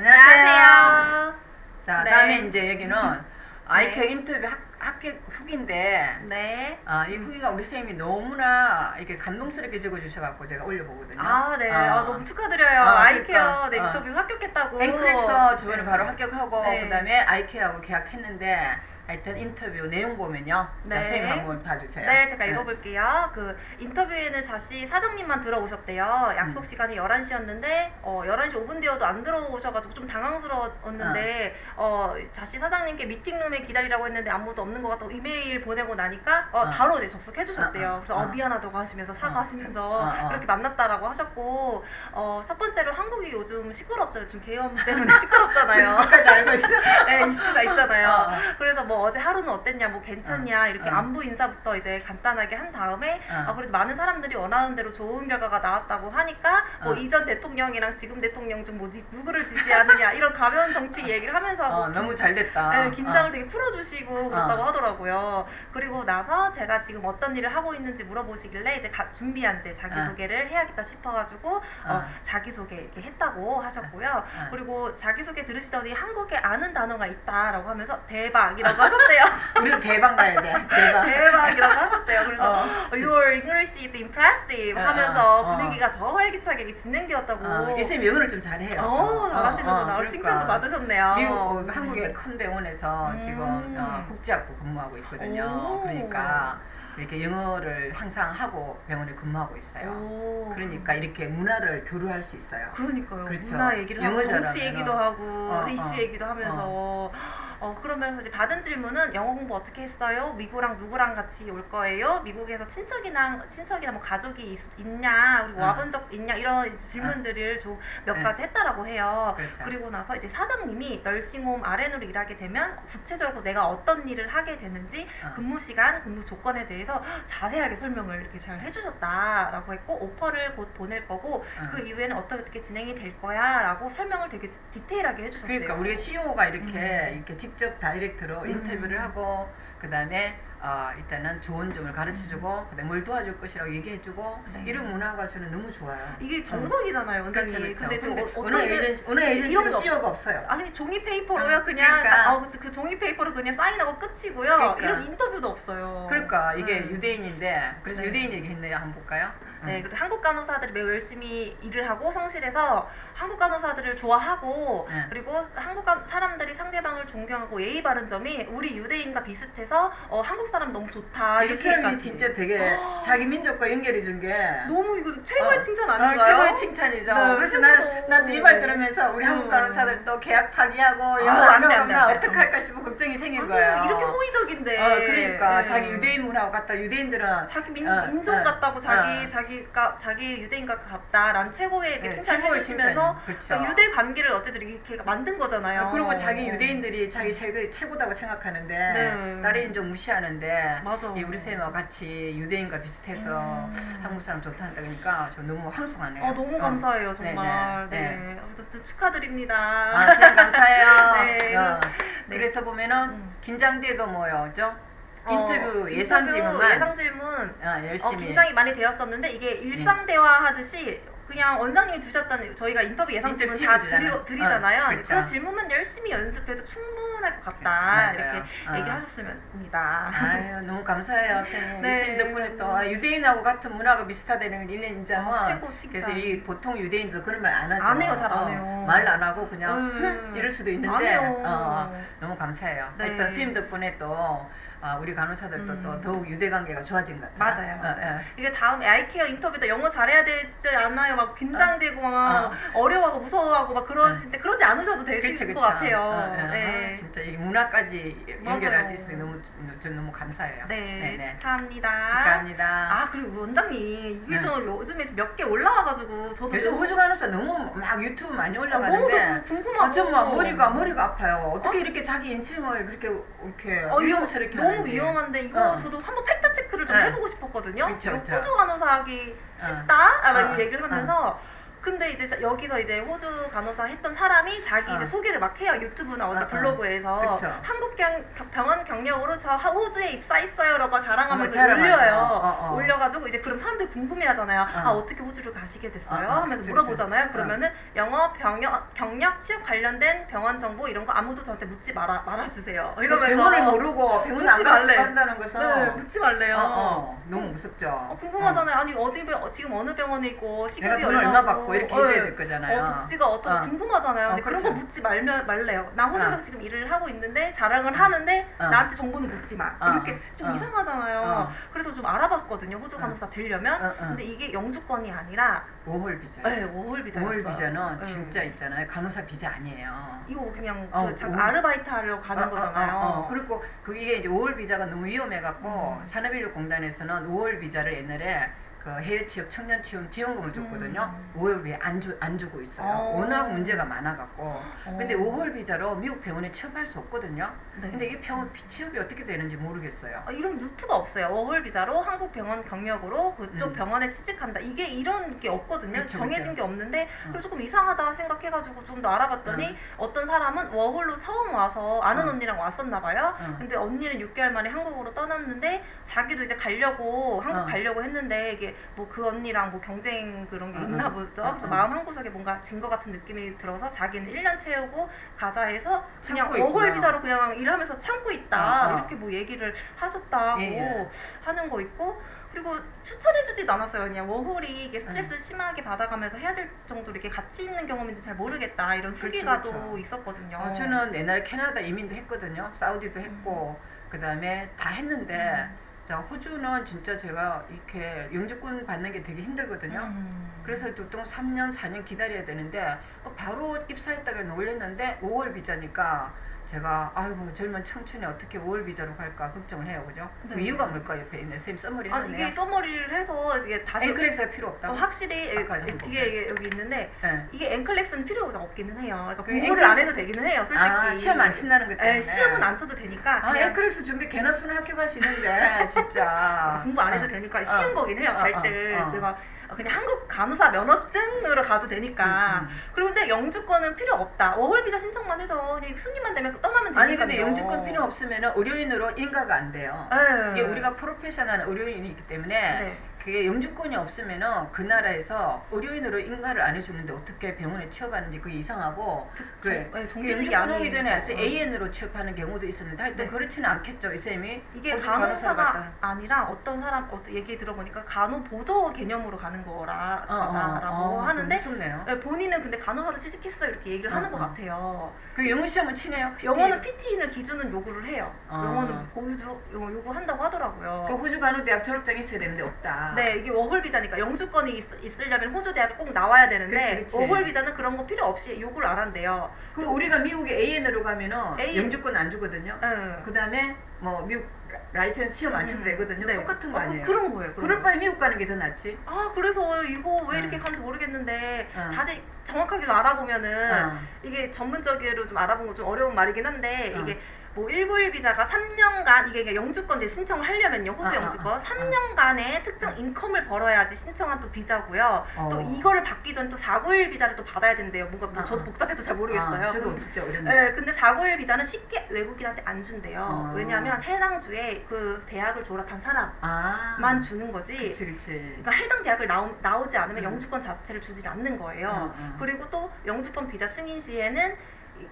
안녕하세요. 자, 네. 다음에 이제 여기는 아이케어 인터뷰 학, 합격 후기인데 네. 아, 이 후기가 우리 선생님이 너무나 이렇게 감동스럽게 적어주셔갖고 제가 올려보거든요. 아, 네. 어. 아, 너무 축하드려요. 어, 아이케어 그러니까. 네, 어. 인터뷰 합격했다고. 앵클에서 저번에 바로 합격하고 네. 그다음에 아이케어하고 계약했는데 하여튼 인터뷰 내용 보면요. 네. 자, 선생님 한번 봐주세요. 네, 제가 읽어볼게요. 그 인터뷰에는 자시 사장님만 들어오셨대요. 약속 음. 시간이 11시였는데 어, 11시 5분 되어도 안 들어오셔가지고 좀 당황스러웠는데 어, 자시 사장님께 미팅룸에 기다리라고 했는데 아무도 없는 것 같다고 이메일 보내고 나니까 어, 어. 바로 이제 접속해 주셨대요. 어, 어, 그래서 어. 어, 미안하다고 하시면서 사과하시면서. 그렇게 만났다라고 하셨고 어, 첫 번째로 한국이 요즘 시끄럽잖아요. 좀 계엄 때문에 시끄럽잖아요. 그래서 끝까지 알고 있어? 네, 이슈가 있잖아요. 그래서 뭐 어제 하루는 어땠냐, 뭐 괜찮냐 이렇게 어. 안부 인사부터 이제 간단하게 한 다음에 어. 아, 그래도 많은 사람들이 원하는 대로 좋은 결과가 나왔다고 하니까 뭐 어. 이전 대통령이랑 지금 대통령 좀 뭐지 누구를 지지하느냐 이런 가벼운 정치 얘기를 하면서 뭐 어, 너무 잘 됐다. 네, 긴장을 어. 되게 풀어주시고 그렇다고 어. 하더라고요. 그리고 나서 제가 지금 어떤 일을 하고 있는지 물어보시길래 이제 가- 준비한 제 자기 소개를 해야겠다 싶어가지고 어, 어. 자기 소개 이렇게 했다고 하셨고요. 어. 그리고 자기 소개 들으시더니 한국에 아는 단어가 있다라고 하면서 대박이라고 하셨대요. 우리도 대박 나야 돼. 대박. 대박이라고 하셨대요. 그래서 어. Your English is impressive 어, 하면서 어, 어. 분위기가 더 활기차게 진행되었다고. 어, 이 쌤이 영어를 좀 잘해요. 어, 어, 잘하시는구나. 어, 그러니까. 칭찬도 받으셨네요. 미국 어, 한국의 큰 병원에서 음. 지금 어, 국제학부 근무하고 있거든요. 오. 그러니까 이렇게 영어를 항상 하고 병원에 근무하고 있어요. 오. 그러니까 이렇게 문화를 교류할 수 있어요. 그러니까요. 그렇죠. 문화 얘기를 하고 정치. 얘기도 하고 어, 이슈 어. 얘기도 하면서 어. 그러면서 이제 받은 질문은 영어 공부 어떻게 했어요? 미국랑 누구랑 같이 올 거예요? 미국에서 친척이나 친척이나 뭐 가족이 있, 냐 그리고 어. 와본 적 있냐 이런 질문들을 좀몇 네. 가지 했다라고 해요. 그렇죠. 그리고 나서 이제 사장님이 널싱홈 RN으로 일하게 되면 구체적으로 내가 어떤 일을 하게 되는지 어. 근무 시간, 근무 조건에 대해서 자세하게 설명을 이렇게 잘 해주셨다라고 했고 오퍼를 곧 보낼 거고 어. 그 이후에는 어떻게 어떻게 진행이 될 거야라고 설명을 되게 디테일하게 해주셨대요. 그러니까 우리가 CEO가 이렇게 음. 이렇게 직접 다이렉트로 음. 인터뷰를 하고 그다음에 어, 일단은 좋은 점을 가르쳐주고 그다음에 뭘 도와줄 것이라고 얘기해주고 네. 이런 문화가 저는 너무 좋아요. 이게 정석이잖아요, 원장님. 그렇죠, 그렇죠. 근데 좀 근데 어, 어느 에이전시 어느 거- CEO가 없어요. 아 근데 종이 페이퍼로요 어, 그냥 그러니까. 아, 그 종이 페이퍼로 그냥 사인하고 끝이고요. 그러니까. 이런 인터뷰도 없어요. 그러니까 이게 음. 유대인인데 그래서 네. 유대인 얘기했네요. 한번 볼까요? 네, 음. 그리고 한국 간호사들이 매우 열심히 일을 하고 성실해서 한국 간호사들을 좋아하고 네. 그리고 한국 간- 사람들이 상대방을 존경하고 예의 바른 점이 우리 유대인과 비슷해서 어, 한국 사람 너무 좋다 이 사람이 이렇게까지 진짜 되게 자기 민족과 연결해 준 게 너무 이거 최고의 어. 칭찬 어, 아닌가요? 최고의 칭찬이죠. 네, 그래서 최고죠. 나는 이말 들으면서 우리 한국 음. 간호사들 또 계약 파기하고 영어 아, 안안 돼, 안 돼, 나안 돼. 어떡 할까 싶어 걱정이 생긴 아니, 거예요. 이렇게 호의적인데 어, 그러니까 네. 자기 유대인 문화하고 같다. 유대인들은 자기 민, 어, 민족 어, 같다고 자기 어. 자기 가 자기 유대인과 같다라는 최고의 네, 칭찬을 해주시면서. 그렇죠. 그러니까 유대 관계를 어쨌든 이렇게 만든 거잖아요. 그리고 자기 유대인들이 자기 최고, 최고다고 생각하는데 네. 다른 인종 무시하는데 맞아. 이 우리 쌤과 같이 유대인과 비슷해서 음. 한국 사람 좋다 한다 그러니까 저 너무 황송하네요. 아 너무 어. 감사해요 정말. 네, 네. 네. 어쨌든 축하드립니다. 아, 쌤 감사해요. 네, 어. 네. 그래서 보면은 음. 긴장돼도 뭐였죠? 어, 인터뷰 예상 인터뷰 질문만 예상 질문 어, 어, 열심히. 긴장이 많이 되었었는데 이게 일상 대화 하듯이 그냥 원장님이 주셨던 저희가 인터뷰 예상 질문 인터뷰 다. 드리, 드리잖아요. 어, 그 그렇죠. 질문만 열심히 연습해도 충분 할 것 같다 맞아요. 이렇게 어. 얘기하셨습니다. 아유 너무 감사해요 선생님. 네. 네. 덕분에 또 아, 유대인하고 같은 문화가 비슷하다는 걸 일년 인정은 아, 최고 칭찬. 그래서 이 보통 유대인도 그런 말 안 하죠. 안 해요, 잘 안 해요. 말안 하고 그냥 음. 흠 이럴 수도 안 있는데. 어, 너무 감사해요. 네. 하여튼 선생님 덕분에 또 아, 우리 간호사들도 음. 또 더욱 유대 관계가 좋아진 것 같아요. 맞아요, 맞아요. 어, 어. 이게 다음 아이케어 인터뷰 때 영어 잘해야 되지 않나요? 막 긴장되고 막 어. 어려워하고 무서워하고 막 그러실 때 그러지 않으셔도 되실 그쵸, 것 그쵸. 같아요. 어, 어. 네. 아, 진짜 이 문화까지 연결할. 수 있으니 너무 저는 너무 감사해요. 네, 축하합니다. 축하합니다. 아 그리고 원장님 이게 네. 좀 요즘에 몇 개 올라와가지고 저도 요즘 좀- 호주 간호사 너무 막 유튜브 많이 아, 올라가는데 너무 저도 궁금하고 아, 정말 머리가 머리가 아파요. 어떻게 이렇게 자기 인생을 그렇게 이렇게 어, 위험스럽게 너무 하는지. 위험한데 이거 어. 저도 한번 팩트 체크를 좀 네. 해보고 싶었거든요. 그쵸, 그쵸. 호주 간호사 하기 쉽다? 라는 어, 얘기를 하면서 근데 이제 자- 여기서 이제 호주 간호사 했던 사람이 자기 어. 이제 소개를 막 해요 유튜브나 어디 어, 어. 블로그에서 그쵸. 한국 경, 겨- 병원 경력으로 저 하- 호주에 입사했어요라고 자랑하면서 어, 자랑하죠. 올려요. 어, 어. 올려가지고 이제 그럼 사람들이 궁금해하잖아요. 어. 아 어떻게 호주를 가시게 됐어요? 어, 어, 하면서 그치, 물어보잖아요. 그러면은 영어, 병역, 경력, 취업 관련된 병원 정보 이런 거 아무도 저한테 묻지 말아 말아주세요. 이러면서 병원을 모르고 병원 안 묻지 말래. 한다는 것은 네, 묻지 말래요. 어, 어, 너무 무섭죠. 어, 궁금하잖아요. 아니 어디 병- 어, 지금 어느 병원에 있고 시급이 내가 돈을 얼마고 얼마 받고 이렇게 어, 해줘야 될 거잖아요. 어, 복지가 어떤 어. 궁금하잖아요. 근데 어, 그런 그렇죠. 거 묻지 말면 말래요. 나 호주에서 어. 지금 일을 하고 있는데 자랑을 하는데 어. 나한테 정보는 묻지 마. 어. 이렇게 좀 어. 이상하잖아요. 어. 그래서 좀 알아봤거든요. 호주 간호사 되려면. 어, 어. 근데 이게 영주권이 아니라 5월 비자. 네, 5월 비자였어요. 5월 비자는 네. 진짜 있잖아요. 간호사 비자 아니에요. 이거 그냥 어, 그 잠깐 오. 아르바이트 하려고 가는 어, 어, 거잖아요. 어, 어. 그리고 그게 이제 5월 비자가 너무 위험해갖고 음. 산업인력공단에서는 5월 비자를 옛날에 그 해외 취업 청년 취업 지원금을 줬거든요. 음. 5월 비에 안, 주, 안 주고 있어요. 어. 워낙 문제가 많아갖고. 어. 근데 5월 비자로 미국 병원에 취업할 수 없거든요. 네. 근데 이게 병원 비- 취업이 어떻게 되는지 모르겠어요. 아, 이런 루트가 없어요. 워홀 비자로 한국 병원 경력으로 그쪽 음. 병원에 취직한다. 이게 이런 게 없거든요. 그쵸, 정해진 그쵸. 게 없는데 음. 그래서 조금 이상하다 생각해가지고 좀 더 알아봤더니 어떤 사람은 워홀로 처음 와서 아는 음. 언니랑 왔었나 봐요. 음. 근데 언니는 6개월 만에 한국으로 떠났는데 자기도 이제 가려고 한국 어. 가려고 했는데 이게 뭐 그 언니랑 뭐 경쟁 그런 게 음, 있나 음. 보죠. 음, 그래서 음. 마음 한 구석에 뭔가 진 것 같은 느낌이 들어서 자기는 1년 채우고 가자 해서 그냥 참고 있구나. 비자로 그냥 일하면서 참고 있다 어, 어. 이렇게 뭐 얘기를 하셨다고 예, 예. 하는 거 있고 그리고 추천해주지도 않았어요. 그냥 워홀이 이게 스트레스 음. 심하게 받아가면서 헤어질 정도로 이렇게 같이 있는 경험인지 잘 모르겠다 이런 그렇죠, 후기가 또 그렇죠. 있었거든요. 어, 저는 옛날에 캐나다 이민도 했거든요. 사우디도 했고 그 다음에 다 했는데 음. 자 호주는 진짜 제가 이렇게 영주권 받는 게 되게 힘들거든요. 음. 그래서 보통 3년, 4년 기다려야 되는데 어, 바로 입사했다가 놀렸는데 5월 비자니까 제가 아이고 젊은 청춘이 어떻게 5월 비자로 갈까 걱정을 해요, 그죠? 그 네. 이유가 뭘까요, 옆에 있는 쌤 써머리 아 하네요. 이게 서머리를 해서 이게 다시 앵크렉스가 필요 없다고? 어, 확실히 에- 한번 뒤에 이게 여기 있는데 네. 이게 앵클렉스는 필요가 없기는 해요. 그러니까 공부를 안 앵클렉스- 해도 되기는 해요, 솔직히. 아 시험 안 친다는 것 때문에. 에, 시험은 안 쳐도 되니까 아 그냥 앵크렉스 준비 개나 수는 학교 갈 수 있는데 진짜. 공부 안 해도 되니까 쉬운 거긴 해요. 어, 갈 어, 때 어. 내가 그냥 한국 간호사 면허증으로 가도 되니까. 음, 음. 그리고 근데 영주권은 필요 없다. 워홀 비자 신청만 해서 그냥 승인만 되면 떠나면 되니까. 아니 근데 영주권 필요 없으면 의료인으로 인가가 안 돼요. 네. 이게 우리가 프로페셔널 의료인이기 때문에 네. 그게 영주권이 없으면은 그 나라에서 의료인으로 인가를 안 해주는데 어떻게 병원에 취업하는지 그게 이상하고 그래. 네, 그 정규직이 영주권 아니죠. 전에 와서 어. AN으로 취업하는 경우도 있었는데 하여튼 네. 그렇지는 않겠죠 이 쌤이 이게 간호사가. 아니라 어떤 사람 어떤 얘기 들어보니까 간호 보조 개념으로 가는 거라 어, 어, 어, 하는데 무섭네요. 네, 본인은 근데 간호사로 취직했어 이렇게 얘기를 하는 어, 것 어. 같아요. 그 영어 시험은 치네요. PT. 영어는 PT는 기준은 요구를 해요. 어. 영어는 고유주 요- 요구 한다고 하더라고요. 그 호주 간호대학 졸업장 있어야 되는데 없다. 네, 이게 워홀 비자니까 영주권이 있, 으려면 호주 대학에 꼭 나와야 되는데 그치, 그치. 워홀 비자는 그런 거 필요 없이 요구를 안 한대요. 그럼 우리가 미국에 AN으로 가면은 A. 영주권 안 주거든요. 응. 그 다음에 뭐 미국 라- 라이센스 시험 안 쳐도 음. 되거든요. 네. 똑같은 거 어, 아니에요? 그런 거예요. 그런 그럴 거. 바에 미국 가는 게 더 낫지. 아 그래서 이거 왜 이렇게 응. 가는지 모르겠는데 응. 다시 정확하게 좀 알아보면은 어. 이게 전문적으로 좀 알아본 거 좀 어려운 말이긴 한데 어. 이게 뭐 191 비자가 3년간 이게 영주권제 신청을 하려면요 호주 어, 어, 영주권 어. 3년간의 특정 인컴을 벌어야지 신청한 또 비자고요 어. 또 이거를 받기 전 또 491 비자를 또 받아야 된대요 뭔가 뭐 어, 저도 어. 복잡해도 잘 모르겠어요 아, 저도 진짜 어렵네. 네, 근데 491 비자는 쉽게 외국인한테 안 준대요 어. 왜냐하면 해당 주에 그 대학을 졸업한 사람만 아, 주는 거지 그치 그치. 그러니까 해당 대학을 나오, 나오지 않으면 음. 영주권 자체를 주지 않는 거예요. 그리고 또 영주권 비자 승인 시에는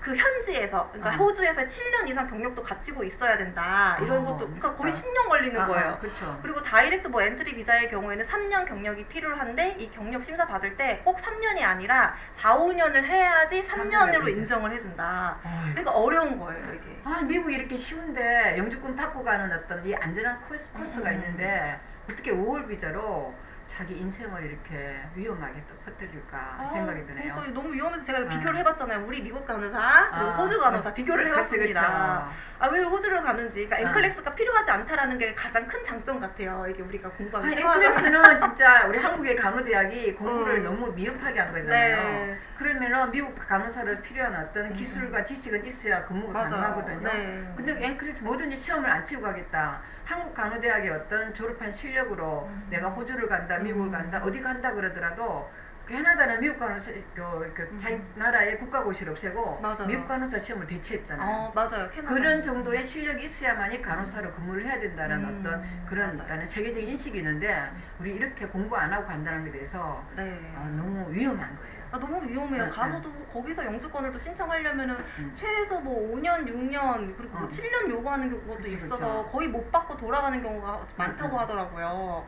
그 현지에서 그러니까 어. 호주에서 7년 이상 경력도 갖추고 있어야 된다. 이런 어, 것도 그러니까 무섭다. 거의 10년 걸리는 아, 거예요. 아, 그렇죠. 그리고 다이렉트 뭐 엔트리 비자의 경우에는 3년 경력이 필요한데 이 경력 심사 받을 때 꼭 3년이 아니라 4, 5년을 해야지 3년으로 삼년이지. 인정을 해준다. 그러니까 어려운 거예요, 이게. 아 미국이 이렇게 쉬운데 영주권 받고 가는 어떤 이 안전한 코스, 코스가 음. 있는데 어떻게 5월 비자로 자기 인생을 이렇게 위험하게 또 퍼뜨릴까 생각이 드네요. 그러니까 너무 위험해서 제가 아. 비교를 해봤잖아요. 우리 미국 간호사 그리고 아. 호주 간호사 비교를 해봤습니다. 그쵸. 아왜 호주를 가는지 그러니까 아. 앵클렉스가 필요하지 않다라는 게 가장 큰 장점 같아요. 이게 우리가 공부하기 싫어하잖아요. 앵클레스는 진짜 우리 한국의 간호대학이 공부를 음. 너무 미흡하게 한 거잖아요. 네. 그러면은 미국 간호사로 필요한 어떤 기술과 지식은 있어야 근무가 가능하거든요. 네. 근데 앵클렉스 뭐든지 시험을 안 치고 가겠다. 한국 간호대학의 어떤 졸업한 실력으로 음. 내가 호주를 간다, 미국을 음. 간다, 어디 간다 그러더라도 캐나다는 미국 간호사 그, 그 음. 자기 나라의 국가고시를 없애고 맞아요. 미국 간호사 시험을 대체했잖아요. 어 맞아요. 캐나다. 그런 정도의 실력이 있어야만이 간호사로 근무를 해야 된다는 음, 어떤 그런. 일단은 세계적인 인식이 있는데 우리 이렇게 공부 안 하고 간다는 것에 대해서 네. 어, 너무 위험한 거예요. 아, 너무 위험해요. 네, 가서도 뭐 거기서 영주권을 또 신청하려면은 음. 최소 뭐 5년, 6년 그리고 뭐 어. 7년 요구하는 경우도 그쵸, 있어서 그쵸. 거의 못 받고 돌아가는 경우가 많다고 음. 하더라고요.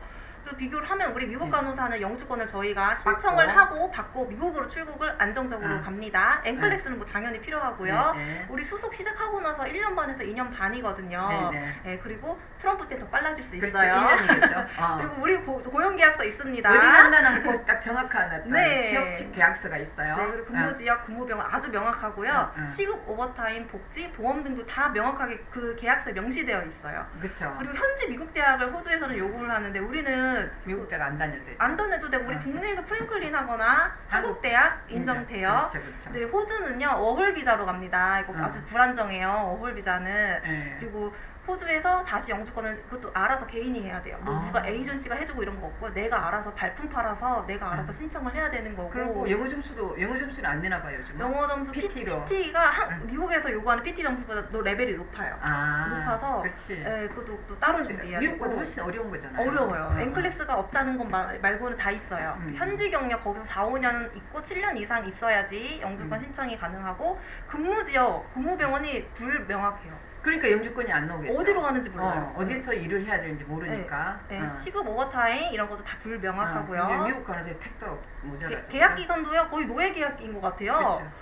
그리고 비교를 하면 우리 미국 음. 간호사는 영주권을 저희가 신청을 받고. 하고 받고 미국으로 출국을 안정적으로 아. 갑니다. 앵클렉스는 뭐 당연히 필요하고요. 네, 네. 우리 수속 시작하고 나서 1년 반에서 2년 반이거든요. 네, 네. 네, 그리고 트럼프 때 더 빨라질 수 그렇죠. 있어요. 1년이겠죠. 어. 그리고 우리 고, 고용 계약서 있습니다. 어디 간다는 곳딱 정확한 어떤 네. 취업직 계약서가 있어요. 네, 그리고 근무 어. 지역, 근무 병원 아주 명확하고요. 응, 응. 시급, 오버타임, 복지, 보험 등도 다 명확하게 그 계약서에 명시되어 있어요. 그렇죠. 그리고 현지 미국 대학을 호주에서는 요구를 하는데 우리는 미국 대가 안 다녔대. 안 다녀도 되고 우리 응. 국내에서 프랭클린 하거나 한국 대학 인정돼요. 그렇죠, 그렇죠. 근데 호주는요 어홀 비자로 갑니다. 이거 응. 아주 불안정해요. 어홀 비자는 네. 그리고 호주에서 다시 영주권을 그것도 알아서 개인이 해야 돼요. 뭐 아. 누가 에이전시가 해주고 이런 거 없고 내가 알아서 발품 팔아서 내가 알아서 응. 신청을 해야 되는 거고. 그리고 영어 점수도 영어 점수는 안 내나 봐요, 요즘. 영어 점수 PT 로. PT가 응. 미국에서 요구하는 PT 점수보다 또 레벨이 높아요. 아, 높아서 그렇지. 예, 그것도 또 따로 준비해야 미국보다 되고. 훨씬 어려운 거잖아요. 어려워요. 어, 앵클렉스가 없다는 것 말- 말고는 다 있어요. 음. 현지 경력 거기서 4, 5년 있고 7년 이상 있어야지 영주권 음. 신청이 가능하고 근무 지역, 근무 병원이 불명확해요. 그러니까 영주권이 안 나오겠죠. 어디로 가는지 몰라요. 어, 어디서 일을 해야 되는지 모르니까. 네, 어. 시급 오버타임 이런 것도 다 어, 불명확하고요. 근데 미국 가서 택도 모자라죠. 계- 계약 기간도요 거의 노예 계약인 것 같아요.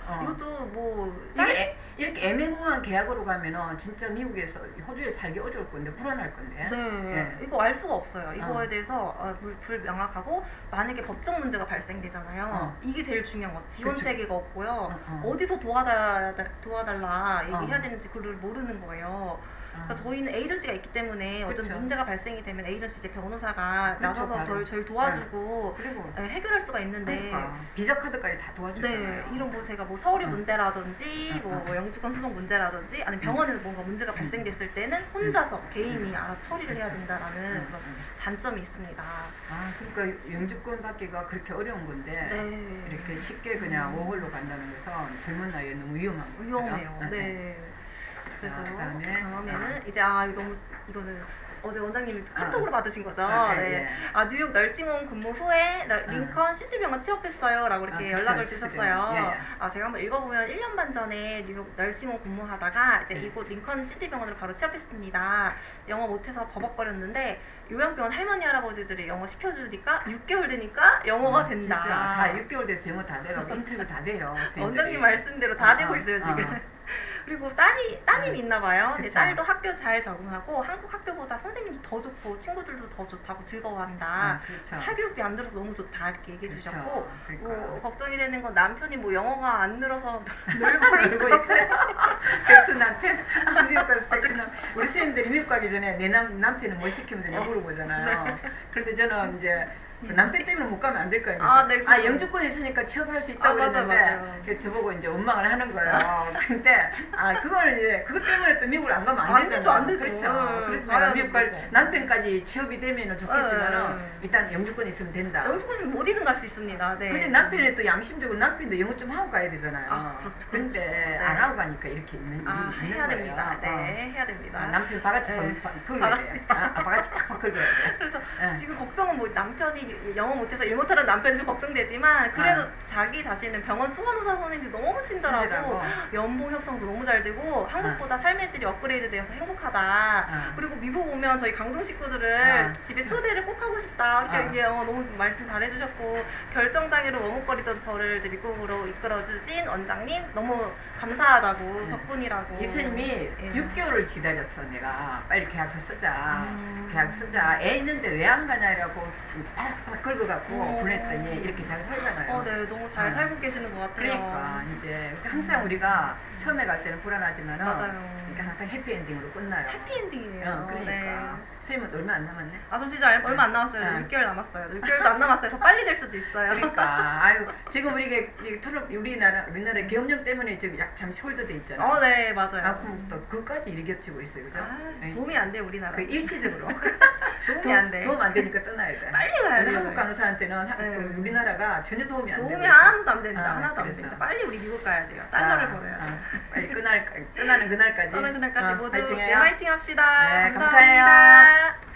어. 이것도 뭐 이게 애- 이렇게 애매모호한 계약으로 가면은 진짜 미국에서 호주에 살기 어려울 건데 불안할 건데. 네, 예. 이거 알 수가 없어요. 이거에 어. 대해서 어, 불, 불명확하고 만약에 법적 문제가 발생되잖아요. 어. 이게 제일 중요한 거. 지원. 체계가 없고요. 어, 어. 어, 디서 도와달라, 도와달라 얘기해야 어. 되는지 그걸 모르는 거 예요. 어. 그러니까 저희는 에이전시가 있기 때문에 어떤 그쵸. 문제가 발생이 되면 에이전시 이제 변호사가 그렇죠, 나서서 바로. 덜 저희 도와주고 그리고 예, 해결할 수가 있는데 그러니까 비자 카드까지 다 도와주잖아요. 네, 이런 뭐 제가 뭐 서류 응. 문제라든지 응, 뭐, 응. 뭐 영주권 소송 문제라든지 아니면 병원에서 뭔가 문제가 발생됐을 때는 혼자서 개인이 알아서 처리를 해야 그쵸. 된다라는 응, 그런 응. 단점이 있습니다. 아 그러니까 영주권 받기가 그렇게 어려운 건데 네. 이렇게 쉽게 그냥 워홀로 간다는 것은 젊은 나이에 너무 위험한 거예요. 위험해요. 네. 그래서 자, 그다음에 다음에는 이제 아 이거 너무 이거는 어제 원장님이 카톡으로 받으신 거죠. 아, 예, 네. 예. 아 뉴욕 널싱홈 근무 후에 라- 링컨 시티병원 취업했어요라고 이렇게 아, 그쵸, 연락을. 주셨어요. 예, 예. 아 제가 한번 읽어보면 1년 반 전에 뉴욕 널싱홈 근무하다가 이제 예. 이곳 링컨 시티병원으로 바로 취업했습니다. 영어 못해서 버벅거렸는데 요양병원 할머니 할아버지들이 영어 시켜주니까 6개월 되니까 영어가 아, 된다. 진짜 다 6개월 돼서 영어 다 돼가고 인터뷰 다 돼요. 원장님 말씀대로 다 아, 되고 아, 있어요 지금. 아. 그리고 딸이 따님이 있나 봐요. 근데 그쵸. 딸도 학교 잘 적응하고 한국 학교보다 선생님도 더 좋고 친구들도 더 좋다고 즐거워한다. 아, 그렇죠. 사교육비 안 들어서 너무 좋다 이렇게 얘기해 그렇죠. 주셨고. 뭐 걱정이 되는 건 남편이 뭐 영어가 안 늘어서 놀고 있어요. 백수 남편 미국 가서 백수 남 우리 선생님들이 미국 가기 전에 내 남, 남편은 뭐 시키면 되냐 물어보잖아요. 그런데 저는 이제 그 남편 때문에 못 가면 안 될 거예요. 아, 네, 아, 그거. 영주권 있으니까 취업할 수 있다고 아, 맞아, 그랬는데 저보고 이제 원망을 하는 거예요. 근데 아 그거는 이제 그것 때문에 또 미국을 안 가면 안, 안 되잖아요. 되죠, 안 되죠. 그렇죠. 음, 그래서 가야 내가 미국 갈 되고. 남편까지 취업이 되면은 좋겠지만은 음. 일단 영주권 있으면 된다. 영수권이면 어디든 갈 수 있습니다. 네. 근데 남편이 또 양심적으로 남편도 영어 좀 하고 가야 되잖아요. 아, 그렇죠, 그렇죠. 네. 안 하고 가니까 이렇게 있는 아 일이 있는 해야 거예요. 됩니다. 어. 네 해야 됩니다. 아, 남편 바가지 네. 팍 긁어야 돼. 아, 아, 바가지 팍팍 긁어야 돼. 그래서 네. 지금 걱정은 뭐 남편이 영어 못해서 일 못하는 남편이 좀 걱정되지만 그래도 아. 자기 자신은 병원 수간호사 선생님이 너무 친절하고 친절하고. 연봉 협상도 너무 잘 되고 한국보다 삶의 질이 업그레이드 되어서 행복하다. 아. 그리고 미국 오면 저희 강동 식구들을 아, 집에. 초대를 꼭 하고 싶다. 이렇게 아. 얘기 어, 너무 말씀 잘해주셨고 결정장애로 머뭇거리던 저를 이제 미국으로 이끌어주신 원장님 너무 감사하다고 네. 덕분이라고. 이 선생님이 예. 6개월을 기다렸어 내가 빨리 계약서 쓰자 음. 계약 쓰자 애 있는데 왜 안 가냐 이라고 팍팍 긁어갖고 어. 보냈더니 이렇게 잘 살잖아요 어, 네, 너무 잘 아. 살고 계시는 것 같아요. 그러니까 이제 항상 우리가 처음에 갈 때는 불안하지만은 맞아요. 그러니까 항상 해피엔딩으로 끝나요 해피엔딩이에요. 어, 그러니까 네. 선생님은 얼마 안 남았네 아, 저 진짜 얼- 얼마 안 남았어요. 네. 6개월 남았어요. 6개월도 안 남았어요. 더 빨리 될 수도 있어요. 그러니까 아유 지금 우리가 이 트럼 우리나라 우리나라 계엄령 때문에 지금 약 잠시 홀드돼 있잖아. 어, 네, 맞아요. 아 그럼 또 그까지 일이 겹치고 있어요, 그죠? 아, 네, 도움이 안 돼, 우리나라. 그 일시적으로 도움이 안 돼. 도움 안 되니까 떠나야 돼. 빨리 가야 돼. 한국 간호사한테는 하- 네. 그 우리나라가 전혀 도움이 안 되고 도움이. 아무도 안 된다. 아, 하나도 안 그래서. 된다. 빨리 우리 미국 가야 돼요. 자, 달러를 벌어야 돼. 어, 빨리 끝날 떠나는 그날까지 떠는 그날까지 어, 모두 파이팅해요. 네, 화이팅 합시다. 네, 감사합니다. 감사해요.